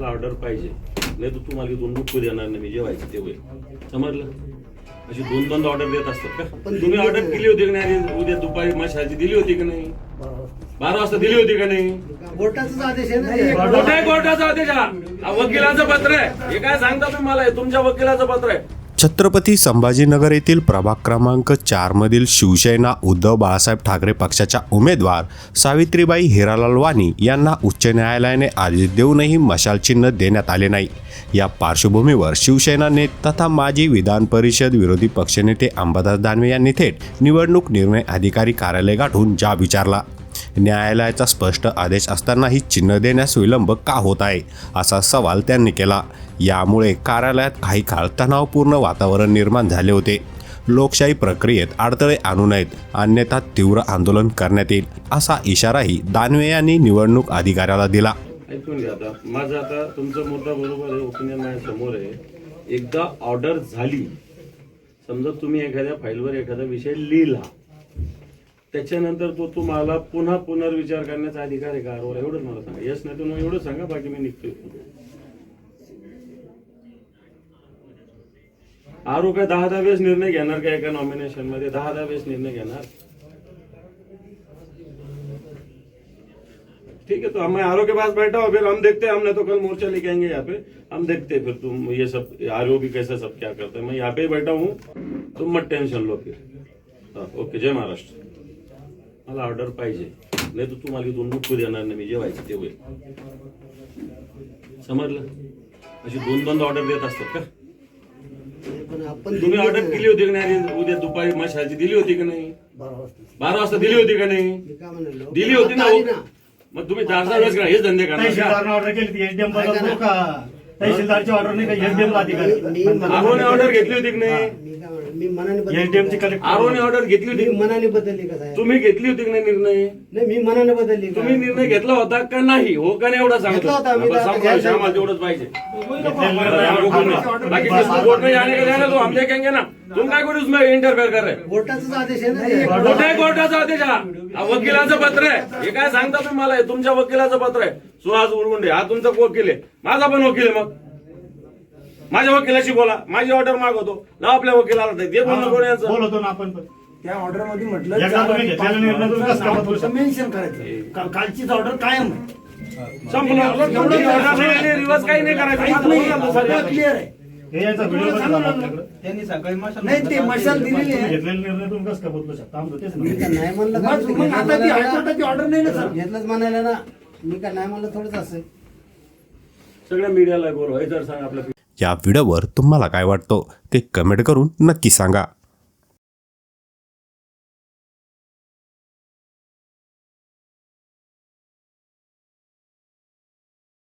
मला ऑर्डर पाहिजे. नाही तर तुम्हाला इथून बुक देणार नाही मी जेवायचं ते होईल. समजलं? अशी दोन दोन ऑर्डर देत असतात का? तुम्ही ऑर्डर. केली होती का नाही? उद्या दुपारी मशाची दिली होती का नाही? बारा वाजता दिली होती का नाही? कोर्टाचाच आदेश आहे कोर्टाचा आदेश हा वकिलाचं पत्र आहे. हे काय सांगता तुम्ही मला? हे तुमच्या वकिलाचं पत्र आहे. छत्रपती संभाजीनगर येथील प्रभाग क्रमांक चारमधील शिवसेना उद्धव बाळासाहेब ठाकरे पक्षाच्या उमेदवार सावित्रीबाई हिरालाल वाणी यांना उच्च न्यायालयाने आदेश देऊनही मशाल चिन्ह देण्यात आले नाही. या पार्श्वभूमीवर शिवसेना तथा माजी विधान परिषद विरोधी पक्षनेते अंबादास दानवे यांनी थेट निवडणूक निर्णय अधिकारी कार्यालय गाठून जा विचारला. न्यायालयाचा स्पष्ट आदेश असतानाही चिन्ह देण्यास विलंब का होत आहे असा सवाल त्यांनी केला. यामुळे कार्यालयात काही काळ तणावपूर्ण वातावरण निर्माण झाले होते. लोकशाही प्रक्रियेत अडथळे आणू नयेत अन्यथा तीव्र आंदोलन करण्यात येईल असा इशाराही दानवे यांनी निवडणूक अधिकाऱ्याला दिला. ऐकून घ्या आता. माझा आता तुमचा मुद्दा बरोबर आहे ओपिनियन माझ्यासमोर आहे. एकदा ऑर्डर झाली समजा तुम्ही एखाद्या फाईलवर एखादा विषय लिहिला त्याच्यानंतर तो तुम्हाला पुन्हा पुनर्विचार करण्याचा अधिकार आहे का आरोवर एवढंच मला सांगा. यस नाही मग एवढं सांगा बाकी मी निघतोय आरो काय दहा दहा वेळेस निर्णय घेणार का एका नॉमिनेशन मध्ये दहा दहा वेळेस निर्णय घेणार. ठीक है तो हमें आर के पास बैठा हो फिर हम देखते हैं हमने तो कल मोर्चा लेके आएँगे यहाँ पे। हम देखते हैं फिर तुम ये सब आर भी कैसा सब क्या करते हैं। मैं यहाँ पे ही बैठा हूँ तुम मत टेंशन लो फिर। हाँ, ओके जय महाराष्ट्र। मला ऑर्डर पाहिजे. नाही तर तुम्हाला इथून बुक देणार नाही. मी जेवायचं ते होईल. समजलं? अशी दोन दोन ऑर्डर देत असतात का? पण आपण तुम्ही ऑर्डर केली होती का नाही? उद्या दुपारी मशाची दिली होती का नाही? बारा वाजता. बारा वाजता दिली होती का नाही? मी काय म्हणालो दिली होती ना हो. मग तुम्ही दहा दहा वेळेस करा हेच धंदे करणार का? तहसीलदारने ऑर्डर केली ती एचडीएम बदलतो का तहसीलदारची ऑर्डर नाही का एचडीएम अधिकारी मी- मी आरोने ऑर्डर घेतली होती की नाही? मी काय म्हणालो, मी मनाने बदलली एचडीएमची का? कलेक्टर आरोने ऑर्डर घेतली मी होती मनाने बदलली का साहेब? तुम्ही घेतली होती की नाही निर्णय? नाही मी मनाने बदलली का? तुम्ही निर्णय घेतला होता का नाही? हो का नाही एवढा घेतला होता, आम्हाला तेवढंच पाहिजे. घेतलेला हमको निर्णय नहीं। बाकी किसको वोट नहीं आने का देना तो हम देखेंगे ना. तुम काय करू उसमें इंटरफेअर कर रहे? कोर्टाचाच आदेश आहे ना कुठे आहे कोर्टाचा आदेश हा हा वकिलाचं पत्र आहे. हे काय सांगता तुम्ही मला? हे तुमच्या वकिलाचं पत्र आहे. सुहास उरगुंडे हा तुमचा वकील आहे. माझा पण वकील आहे मग. माझ्या वकिलाशी बोला. माझी ऑर्डर मागवतो. ना आपल्या वकिलाला. दे बोलणं कोण यांचं? बोलवतो ना आपण पण. त्या ऑर्डरमध्ये म्हटलं एकदा तुम्ही घेतलेला निर्णय? मेन्शन करायचं. का- कालचीच ऑर्डर कायम आहे. संपलं एवढं order नाही, रिवर्स काही नाही करायचं. नाही. सगळं क्लिअर आहे. हे याचा व्हिडिओ पण झाला आपल्याकडे त्यांनी सकाळी नाही ते मशाल दिलेली तुम्ही आहे. घेतलेला निर्णय तुम्ही कसं काय बदलू शकता? आमचं तेच मी नाही काय नाही म्हणलं का? मग- मग आता ती हायकोर्टाची ऑर्डर नाही ना सर? घेतलंच म्हणायला ना. मी काय नाही म्हणलं थोडंच असेल. सगळ्या मीडियाला जर सांग आपल्या या व्हिडिओवर तुम्हाला काय वाटतं ते कमेंट करून नक्की सांगा.